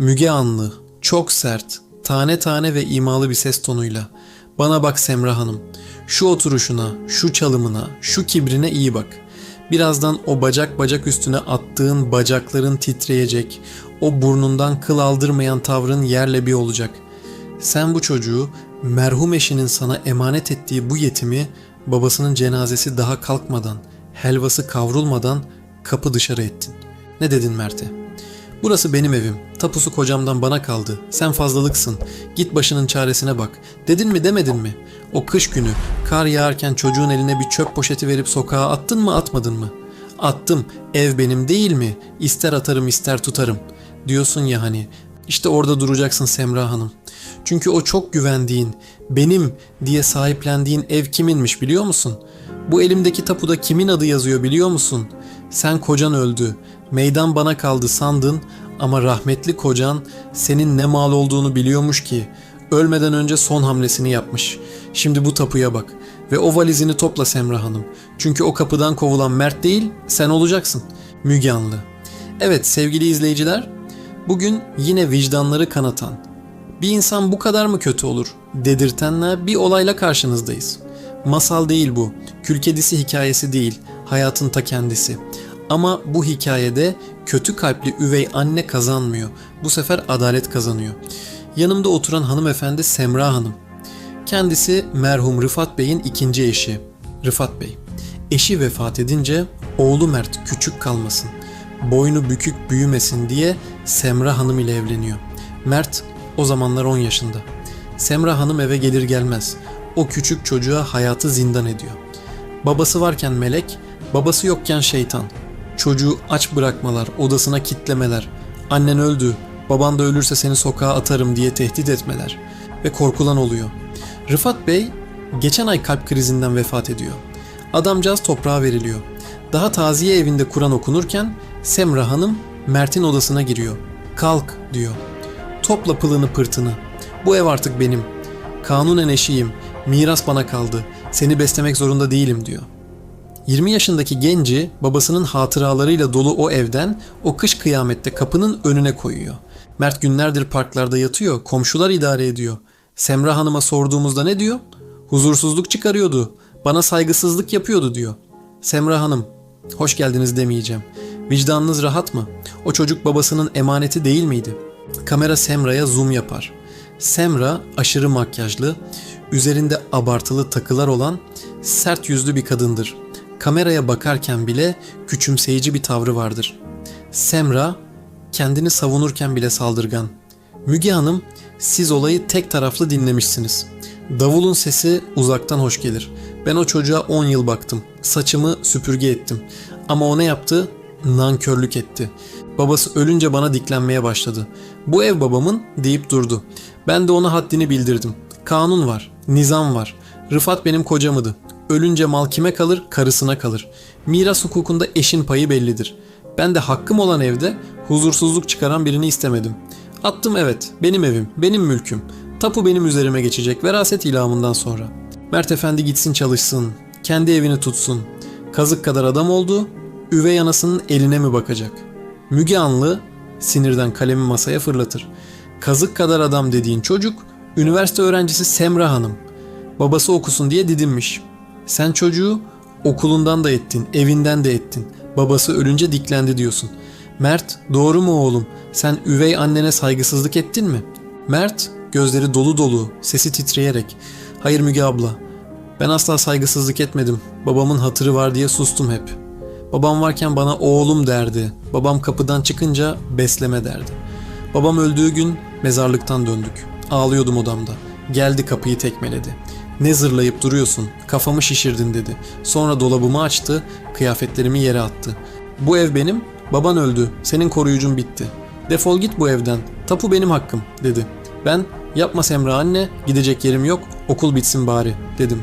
Müge Anlı, çok sert, tane tane ve imalı bir ses tonuyla. Bana bak Semra Hanım, şu oturuşuna, şu çalımına, şu kibrine iyi bak. Birazdan o bacak bacak üstüne attığın bacakların titreyecek, o burnundan kıl aldırmayan tavrın yerle bir olacak. Sen bu çocuğu merhum eşinin sana emanet ettiği bu yetimi babasının cenazesi daha kalkmadan, helvası kavrulmadan kapı dışarı ettin. Ne dedin Mert'e? Burası benim evim. Tapusu kocamdan bana kaldı. Sen fazlalıksın. Git başının çaresine bak. Dedin mi demedin mi? O kış günü kar yağarken çocuğun eline bir çöp poşeti verip sokağa attın mı atmadın mı? Attım. Ev benim değil mi? İster atarım ister tutarım. Diyorsun ya hani. İşte orada duracaksın Semra Hanım. Çünkü o çok güvendiğin, benim diye sahiplendiğin ev kiminmiş biliyor musun? Bu elimdeki tapuda kimin adı yazıyor biliyor musun? Sen kocan öldü. Meydan bana kaldı sandın ama rahmetli kocan senin ne mal olduğunu biliyormuş ki ölmeden önce son hamlesini yapmış. Şimdi bu tapuya bak ve o valizini topla Semra Hanım. Çünkü o kapıdan kovulan Mert değil sen olacaksın. Müge Anlı. Evet sevgili izleyiciler bugün yine vicdanları kanatan bir insan bu kadar mı kötü olur dedirtenler bir olayla karşınızdayız. Masal değil bu, kül kedisi hikayesi değil, hayatın ta kendisi. Ama bu hikayede kötü kalpli üvey anne kazanmıyor. Bu sefer adalet kazanıyor. Yanımda oturan hanımefendi Semra Hanım. Kendisi merhum Rıfat Bey'in ikinci eşi. Rıfat Bey. Eşi vefat edince oğlu Mert küçük kalmasın, boynu bükük büyümesin diye Semra Hanım ile evleniyor. Mert o zamanlar 10 yaşında. Semra Hanım eve gelir gelmez o küçük çocuğa hayatı zindan ediyor. Babası varken melek, babası yokken şeytan. Çocuğu aç bırakmalar, odasına kitlemeler. Annen öldü, baban da ölürse seni sokağa atarım diye tehdit etmeler. Ve korkulan oluyor. Rıfat Bey geçen ay kalp krizinden vefat ediyor. Adamcağız toprağa veriliyor. Daha taziye evinde Kur'an okunurken Semra Hanım Mert'in odasına giriyor. Kalk diyor. Topla pılını pırtını. Bu ev artık benim. Kanunen eşiyim. Miras bana kaldı. Seni beslemek zorunda değilim diyor. 20 yaşındaki genci babasının hatıralarıyla dolu o evden o kış kıyamette kapının önüne koyuyor. Mert günlerdir parklarda yatıyor, komşular idare ediyor. Semra Hanım'a sorduğumuzda ne diyor? Huzursuzluk çıkarıyordu, bana saygısızlık yapıyordu diyor. Semra Hanım, hoş geldiniz demeyeceğim. Vicdanınız rahat mı? O çocuk babasının emaneti değil miydi? Kamera Semra'ya zoom yapar. Semra aşırı makyajlı, üzerinde abartılı takılar olan sert yüzlü bir kadındır. Kameraya bakarken bile küçümseyici bir tavrı vardır. Semra kendini savunurken bile saldırgan. Müge Hanım siz olayı tek taraflı dinlemişsiniz. Davulun sesi uzaktan hoş gelir. Ben o çocuğa 10 yıl baktım. Saçımı süpürge ettim. Ama o ne yaptı? Nankörlük etti. Babası ölünce bana diklenmeye başladı. Bu ev babamın deyip durdu. Ben de ona haddini bildirdim. Kanun var, nizam var. Rıfat benim kocamıdı. Ölünce mal kime kalır? Karısına kalır. Miras hukukunda eşin payı bellidir. Ben de hakkım olan evde huzursuzluk çıkaran birini istemedim. Attım evet, benim evim, benim mülküm. Tapu benim üzerime geçecek veraset ilamından sonra. Mert Efendi gitsin çalışsın, kendi evini tutsun. Kazık kadar adam oldu, üvey anasının eline mi bakacak? Müge Anlı sinirden kalemi masaya fırlatır. Kazık kadar adam dediğin çocuk, üniversite öğrencisi Semra Hanım. Babası okusun diye didinmiş. Sen çocuğu okulundan da ettin, evinden de ettin. Babası ölünce diklendi diyorsun. Mert, doğru mu oğlum? Sen üvey annene saygısızlık ettin mi? Mert, gözleri dolu dolu, sesi titreyerek. Hayır Müge abla, ben asla saygısızlık etmedim. Babamın hatırı var diye sustum hep. Babam varken bana oğlum derdi. Babam kapıdan çıkınca besleme derdi. Babam öldüğü gün mezarlıktan döndük. Ağlıyordum odamda. Geldi kapıyı tekmeledi. Ne zırlayıp duruyorsun? Kafamı şişirdin dedi. Sonra dolabımı açtı, kıyafetlerimi yere attı. Bu ev benim, baban öldü, senin koruyucun bitti. Defol git bu evden, tapu benim hakkım dedi. Ben yapma Semra anne, gidecek yerim yok, okul bitsin bari dedim.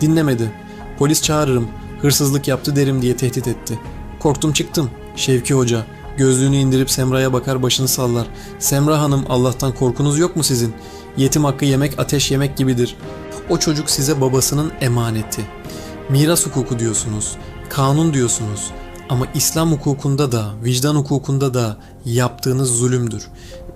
Dinlemedi. Polis çağırırım, hırsızlık yaptı derim diye tehdit etti. Korktum çıktım. Şevki Hoca gözlüğünü indirip Semra'ya bakar başını sallar. Semra Hanım Allah'tan korkunuz yok mu sizin? Yetim hakkı yemek ateş yemek gibidir. O çocuk size babasının emaneti. Miras hukuku diyorsunuz, kanun diyorsunuz. Ama İslam hukukunda da, vicdan hukukunda da yaptığınız zulümdür.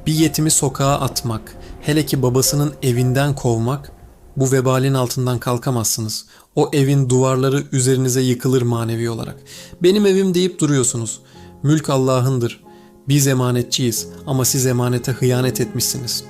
Bir yetimi sokağa atmak, hele ki babasının evinden kovmak, bu vebalin altından kalkamazsınız. O evin duvarları üzerinize yıkılır manevi olarak. Benim evim deyip duruyorsunuz. Mülk Allah'ındır. Biz emanetçiyiz ama siz emanete hıyanet etmişsiniz.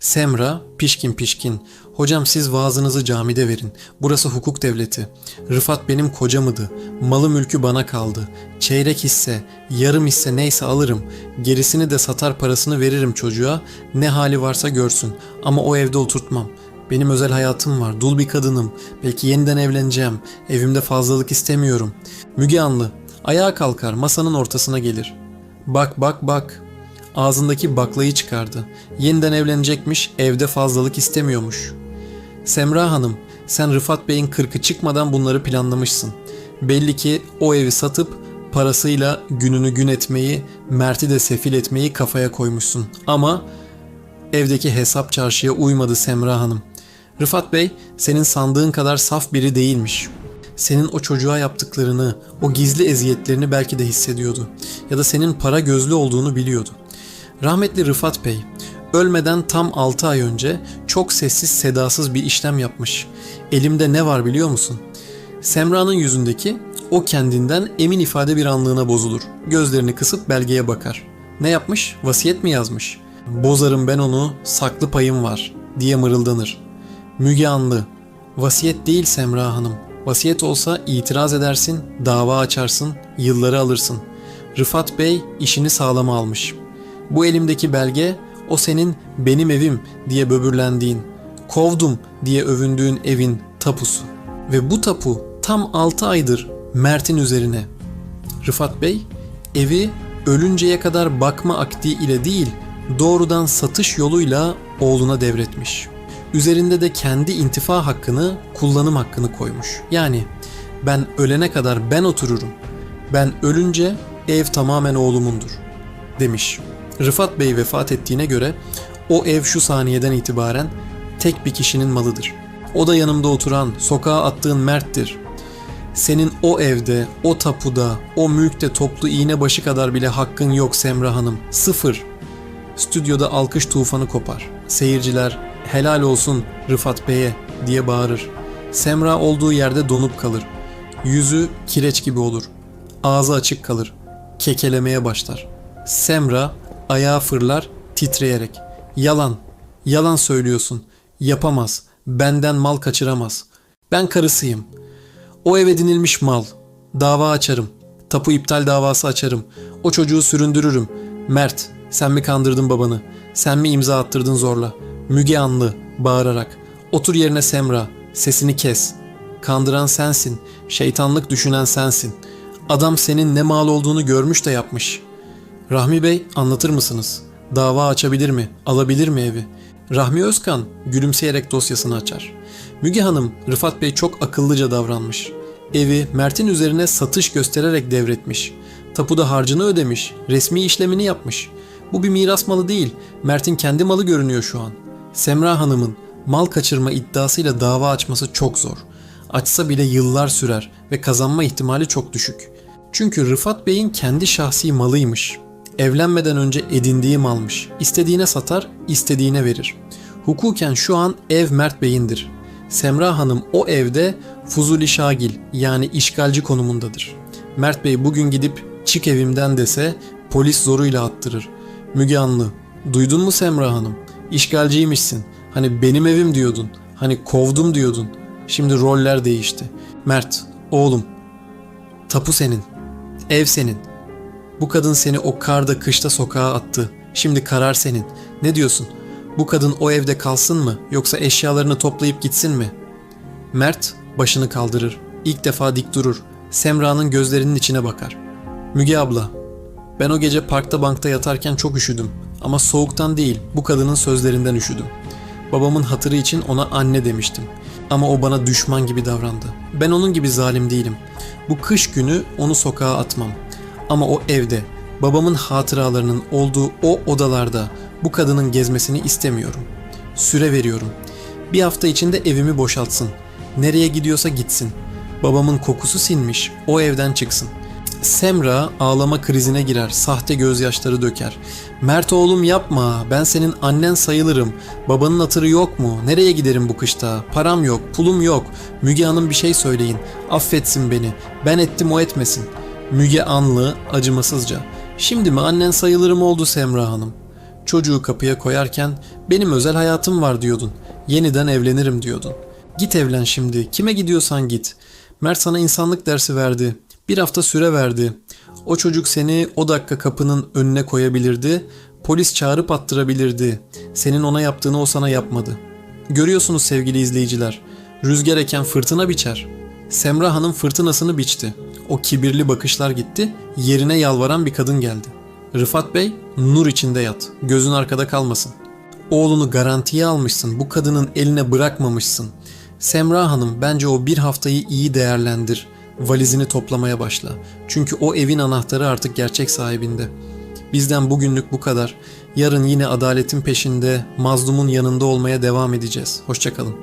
Semra pişkin pişkin. Hocam siz vaazınızı camide verin. Burası hukuk devleti. Rıfat benim kocamıdı. Malı mülkü bana kaldı. Çeyrek hisse, yarım hisse neyse alırım. Gerisini de satar parasını veririm çocuğa. Ne hali varsa görsün. Ama o evde oturtmam. Benim özel hayatım var. Dul bir kadınım. Belki yeniden evleneceğim. Evimde fazlalık istemiyorum. Müge Anlı. Ayağa kalkar masanın ortasına gelir. Bak bak bak. Ağzındaki baklayı çıkardı. Yeniden evlenecekmiş, evde fazlalık istemiyormuş. Semra Hanım, sen Rıfat Bey'in kırkı çıkmadan bunları planlamışsın. Belli ki o evi satıp parasıyla gününü gün etmeyi, Mert'i de sefil etmeyi kafaya koymuşsun. Ama evdeki hesap çarşıya uymadı Semra Hanım. Rıfat Bey senin sandığın kadar saf biri değilmiş. Senin o çocuğa yaptıklarını, o gizli eziyetlerini belki de hissediyordu. Ya da senin para gözlü olduğunu biliyordu. Rahmetli Rıfat Bey, ölmeden tam 6 ay önce çok sessiz sedasız bir işlem yapmış. Elimde ne var biliyor musun? Semra'nın yüzündeki o kendinden emin ifade bir anlığına bozulur. Gözlerini kısıp belgeye bakar. Ne yapmış? Vasiyet mi yazmış? Bozarım ben onu, saklı payım var diye mırıldanır. Müge Anlı, vasiyet değil Semra Hanım. Vasiyet olsa itiraz edersin, dava açarsın, yılları alırsın. Rıfat Bey işini sağlama almış. Bu elimdeki belge o senin benim evim diye böbürlendiğin, kovdum diye övündüğün evin tapusu. Ve bu tapu tam 6 aydır Mert'in üzerine. Rıfat Bey evi ölünceye kadar bakma akdi ile değil doğrudan satış yoluyla oğluna devretmiş. Üzerinde de kendi intifa hakkını, kullanım hakkını koymuş. Yani ben ölene kadar ben otururum. Ben ölünce ev tamamen oğlumundur demiş. Rıfat Bey vefat ettiğine göre o ev şu saniyeden itibaren tek bir kişinin malıdır. O da yanımda oturan, sokağa attığın Mert'tir. Senin o evde, o tapuda, o mülkte toplu iğne başı kadar bile hakkın yok Semra Hanım. Sıfır. Stüdyoda alkış tufanı kopar. Seyirciler helal olsun Rıfat Bey'e diye bağırır. Semra olduğu yerde donup kalır. Yüzü kireç gibi olur. Ağzı açık kalır. Kekelemeye başlar. Semra ayağa fırlar titreyerek. Yalan, yalan söylüyorsun. Yapamaz. Benden mal kaçıramaz. Ben karısıyım. O ev edinilmiş mal. Dava açarım. Tapu iptal davası açarım. O çocuğu süründürürüm. Mert, sen mi kandırdın babanı? Sen mi imza attırdın zorla? Müge Anlı bağırarak. Otur yerine Semra. Sesini kes. Kandıran sensin. Şeytanlık düşünen sensin. Adam senin ne mal olduğunu görmüş de yapmış. Rahmi Bey anlatır mısınız? Dava açabilir mi? Alabilir mi evi? Rahmi Özkan gülümseyerek dosyasını açar. Müge Hanım, Rıfat Bey çok akıllıca davranmış. Evi Mert'in üzerine satış göstererek devretmiş. Tapuda harcını ödemiş, resmi işlemini yapmış. Bu bir miras malı değil, Mert'in kendi malı görünüyor şu an. Semra Hanım'ın mal kaçırma iddiasıyla dava açması çok zor. Açsa bile yıllar sürer ve kazanma ihtimali çok düşük. Çünkü Rıfat Bey'in kendi şahsi malıymış. Evlenmeden önce edindiği malmış. İstediğine satar, istediğine verir. Hukuken şu an ev Mert Bey'indir. Semra Hanım o evde Fuzuli Şagil yani işgalci konumundadır. Mert Bey bugün gidip çık evimden dese polis zoruyla attırır. Müge Anlı, duydun mu Semra Hanım? İşgalciymişsin. Hani benim evim diyordun. Hani kovdum diyordun. Şimdi roller değişti. Mert, oğlum. Tapu senin. Ev senin. Bu kadın seni o karda kışta sokağa attı. Şimdi karar senin. Ne diyorsun? Bu kadın o evde kalsın mı yoksa eşyalarını toplayıp gitsin mi? Mert başını kaldırır. İlk defa dik durur. Semra'nın gözlerinin içine bakar. Müge abla, ben o gece parkta bankta yatarken çok üşüdüm. Ama soğuktan değil, bu kadının sözlerinden üşüdüm. Babamın hatırı için ona anne demiştim. Ama o bana düşman gibi davrandı. Ben onun gibi zalim değilim. Bu kış günü onu sokağa atmam. Ama o evde, babamın hatıralarının olduğu o odalarda bu kadının gezmesini istemiyorum. Süre veriyorum. Bir hafta içinde evimi boşaltsın. Nereye gidiyorsa gitsin. Babamın kokusu sinmiş, o evden çıksın. Semra ağlama krizine girer, sahte gözyaşları döker. Mert oğlum yapma, ben senin annen sayılırım. Babanın hatırı yok mu? Nereye giderim bu kışta? Param yok, pulum yok. Müge Hanım bir şey söyleyin. Affetsin beni. Ben ettim o etmesin. Müge Anlı acımasızca. Şimdi mi annen sayılırım oldu Semra Hanım? Çocuğu kapıya koyarken benim özel hayatım var diyordun. Yeniden evlenirim diyordun. Git evlen şimdi. Kime gidiyorsan git. Mert sana insanlık dersi verdi. Bir hafta süre verdi. O çocuk seni o dakika kapının önüne koyabilirdi. Polis çağırıp attırabilirdi. Senin ona yaptığını o sana yapmadı. Görüyorsunuz sevgili izleyiciler. Rüzgar eken fırtına biçer. Semra Hanım fırtınasını biçti. O kibirli bakışlar gitti. Yerine yalvaran bir kadın geldi. Rıfat Bey, nur içinde yat. Gözün arkada kalmasın. Oğlunu garantiye almışsın. Bu kadının eline bırakmamışsın. Semra Hanım bence o bir haftayı iyi değerlendir. Valizini toplamaya başla. Çünkü o evin anahtarı artık gerçek sahibinde. Bizden bugünlük bu kadar. Yarın yine adaletin peşinde, mazlumun yanında olmaya devam edeceğiz. Hoşçakalın.